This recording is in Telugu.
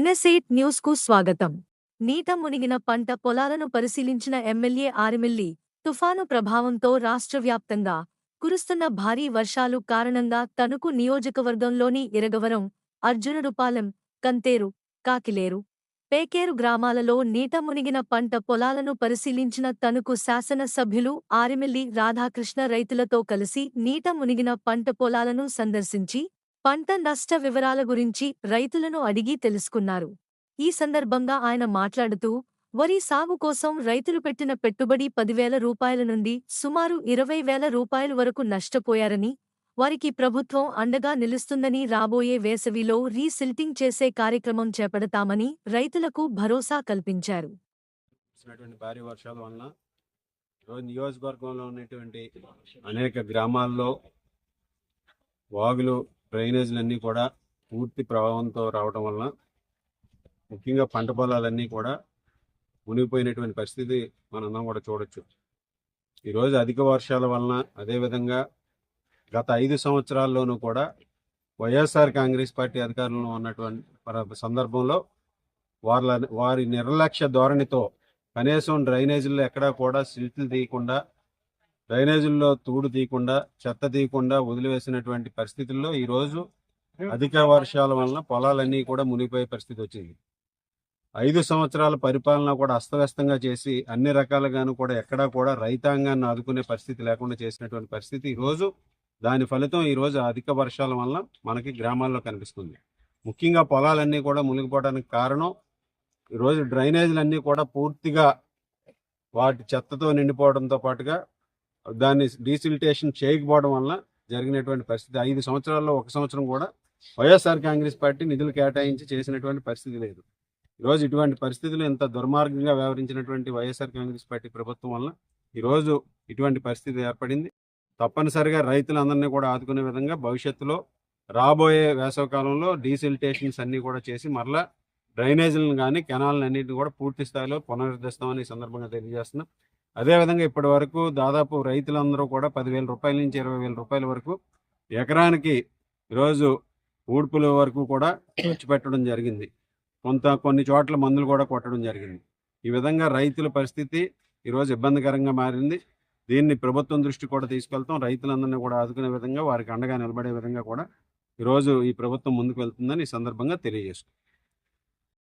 ఎన్ఎస్ఎయిట్ న్యూస్కు స్వాగతం. నీట మునిగిన పంట పొలాలను పరిశీలించిన ఎమ్మెల్యే ఆరిమిల్లి తుఫాను ప్రభావంతో రాష్ట్రవ్యాప్తంగా కురుస్తున్న భారీ వర్షాలు కారణంగా తణుకు నియోజకవర్గంలోని ఇరగవరం అర్జునుడుపాలెం కంతేరు కాకిలేరు పేకేరు గ్రామాలలో నీట మునిగిన పంట పొలాలను పరిశీలించిన తణుకు శాసన సభ్యులు ఆరిమిల్లి రాధాకృష్ణ రైతులతో కలిసి నీట మునిగిన పంట పొలాలను సందర్శించి పంట నష్ట వివరాల గురించి రైతులను అడిగి తెలుసుకున్నారు. ఈ సందర్భంగా ఆయన మాట్లాడుతూ వరి సాగు కోసం రైతులు పెట్టిన పెట్టుబడి పదివేల రూపాయల నుండి సుమారు ఇరవై వేల రూపాయల వరకు నష్టపోయారని వారికి ప్రభుత్వం అండగా నిలుస్తుందని రాబోయే వేసవిలో రీసిల్టింగ్ చేసే కార్యక్రమం చేపడతామని రైతులకు భరోసా కల్పించారు. భారీ వర్షాల వలన నియోజకవర్గంలో ఉన్నటువంటి అనేక గ్రామాల్లో వాగులు డ్రైనేజీలన్నీ కూడా పూర్తి ప్రభావంతో రావడం వలన ముఖ్యంగా పంట పొలాలన్నీ కూడా మునిగిపోయినటువంటి పరిస్థితి మనందరం కూడా చూడొచ్చు. ఈరోజు అధిక వర్షాల వలన అదేవిధంగా గత ఐదు సంవత్సరాల్లోనూ కూడా వైఎస్ఆర్ కాంగ్రెస్ పార్టీ అధికారంలో ఉన్నటువంటి సందర్భంలో వాళ్ళ వారి నిర్లక్ష్య ధోరణితో కనీసం డ్రైనేజీల్లో ఎక్కడా కూడా సిల్ట్లు తీయకుండా డ్రైనేజీల్లో తూడు తీయకుండా చెత్త తీయకుండా వదిలివేసినటువంటి పరిస్థితుల్లో ఈరోజు అధిక వర్షాల వలన పొలాలన్నీ కూడా మునిగిపోయే పరిస్థితి వచ్చింది. ఐదు సంవత్సరాల పరిపాలన కూడా అస్తవ్యస్తంగా చేసి అన్ని రకాలుగాను కూడా ఎక్కడా కూడా రైతాంగాన్ని ఆదుకునే పరిస్థితి లేకుండా చేసినటువంటి పరిస్థితి ఈరోజు దాని ఫలితం ఈరోజు అధిక వర్షాల వలన మనకి గ్రామాల్లో కనిపిస్తుంది. ముఖ్యంగా పొలాలన్నీ కూడా మునిగిపోవడానికి కారణం ఈరోజు డ్రైనేజీలన్నీ కూడా పూర్తిగా వాటి చెత్తతో నిండిపోవడంతో పాటుగా దాన్ని డీసిల్టేషన్ చేయకపోవడం వల్ల జరిగినటువంటి పరిస్థితి ఐదు సంవత్సరాల్లో ఒక సంవత్సరం కూడా వైఎస్ఆర్ కాంగ్రెస్ పార్టీ నిధులు కేటాయించి చేసినటువంటి పరిస్థితి లేదు. ఈరోజు ఇటువంటి పరిస్థితులు ఇంత దుర్మార్గంగా వ్యవహరించినటువంటి వైఎస్ఆర్ కాంగ్రెస్ పార్టీ ప్రభుత్వం వల్ల ఈరోజు ఇటువంటి పరిస్థితి ఏర్పడింది. తప్పనిసరిగా రైతులందరినీ కూడా ఆదుకునే విధంగా భవిష్యత్తులో రాబోయే వేసవకాలంలో డీసిల్టేషన్స్ అన్నీ కూడా చేసి మరలా డ్రైనేజీలను కానీ కెనాలను అన్నింటిని కూడా పూర్తి స్థాయిలో పునరుద్ధరిస్తామని సందర్భంగా తెలియజేస్తున్నాం. అదేవిధంగా ఇప్పటి వరకు దాదాపు రైతులందరూ కూడా పదివేల రూపాయల నుంచి ఇరవై వేల రూపాయల వరకు ఎకరానికి ఈరోజు ఊడ్పుల వరకు కూడా ఖర్చు పెట్టడం జరిగింది. కొంత కొన్ని చోట్ల మందులు కూడా కొట్టడం జరిగింది. ఈ విధంగా రైతుల పరిస్థితి ఈరోజు ఇబ్బందికరంగా మారింది. దీన్ని ప్రభుత్వం దృష్టి కూడా తీసుకెళ్తాం. రైతులందరినీ కూడా ఆదుకునే విధంగా వారికి అండగా నిలబడే విధంగా కూడా ఈరోజు ఈ ప్రభుత్వం ముందుకు వెళ్తుందని ఈ సందర్భంగా తెలియజేస్తుంది